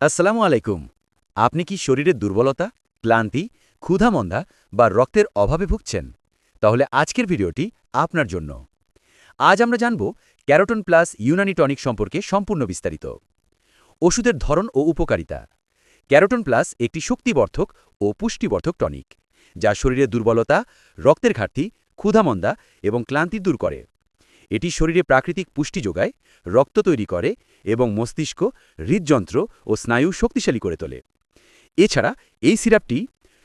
আসসালামু আলাইকুম। আপনি কি শরীরের দুর্বলতা, ক্লান্তি, ক্ষুধামন্দা বা রক্তের অভাবে ভুগছেন? তাহলে আজকের ভিডিওটি আপনার জন্য। আজ আমরা জানব ক্যারোটন প্লাস ইউনানি টনিক সম্পর্কে সম্পূর্ণ বিস্তারিত। ওষুধের ধরন ও উপকারিতা। ক্যারোটন প্লাস একটি শক্তিবর্ধক ও পুষ্টিবর্ধক টনিক, যা শরীরের দুর্বলতা, রক্তের ঘাটতি, ক্ষুধামন্দা এবং ক্লান্তি দূর করে। এটি শরীরে প্রাকৃতিক পুষ্টি যোগায়, রক্ত তৈরি করে এবং মস্তিষ্ক, হৃদযন্ত্র ও স্নায়ু শক্তিশালী করে তোলে। এছাড়া এই সিরাপটি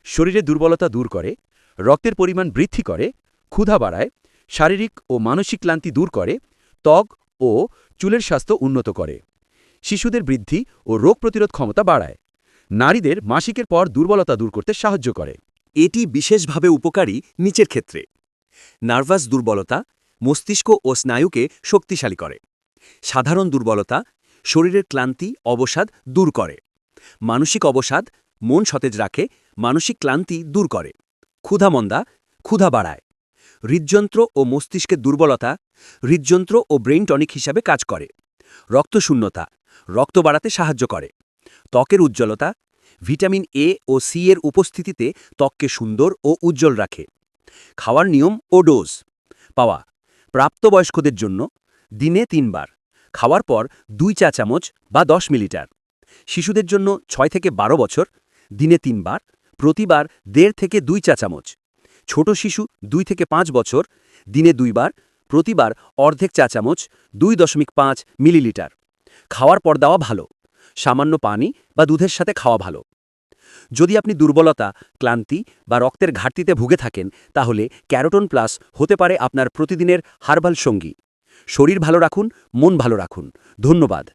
শরীরে দুর্বলতা দূর করে, রক্তের পরিমাণ বৃদ্ধি করে, ক্ষুধা বাড়ায়, শারীরিক ও মানসিক ক্লান্তি দূর করে, ত্বক ও চুলের স্বাস্থ্য উন্নত করে। শিশুদের বৃদ্ধি ও রোগ প্রতিরোধ ক্ষমতা বাড়ায়। নারীদের মাসিকের পর দুর্বলতা দূর করতে সাহায্য করে। এটি বিশেষভাবে উপকারী নিচের ক্ষেত্রে। নার্ভাস দুর্বলতা মস্তিষ্ক ও স্নায়ুকে শক্তিশালী করে। সাধারণ দুর্বলতা শরীরের ক্লান্তি, অবসাদ দূর করে। মানসিক অবসাদ মন সতেজ রাখে, মানসিক ক্লান্তি দূর করে। ক্ষুধামন্দা ক্ষুধা বাড়ায়। হৃদযন্ত্র ও মস্তিষ্কের দুর্বলতা হৃদযন্ত্র ও ব্রেইন টনিক হিসাবে কাজ করে। রক্তশূন্যতা রক্ত বাড়াতে সাহায্য করে। ত্বকের উজ্জ্বলতা ভিটামিন এ ও সি এর উপস্থিতিতে ত্বককে সুন্দর ও উজ্জ্বল রাখে। খাওয়ার নিয়ম ও ডোজ। পাওয়া প্রাপ্তবয়স্কদের জন্য দিনে তিনবার, খাওয়ার পর দুই চা চামচ বা দশ মিলিটার। শিশুদের জন্য ছয় থেকে বারো বছর, দিনে তিনবার, প্রতিবার দেড় থেকে দুই চা চামচ। ছোট শিশু দুই থেকে পাঁচ বছর, দিনে দুইবার, প্রতিবার অর্ধেক চা চামচ দুই দশমিক পাঁচ মিলিলিটার। খাওয়ার পর দেওয়া ভালো, সামান্য পানি বা দুধের সাথে খাওয়া ভালো। যদি আপনি দুর্বলতা, ক্লান্তি বা রক্তের ঘাটতিতে ভুগে থাকেন, তাহলে ক্যারোটন প্লাস হতে পারে আপনার প্রতিদিনের হার্বাল সঙ্গী। শরীর ভালো রাখুন, মন ভালো রাখুন। ধন্যবাদ।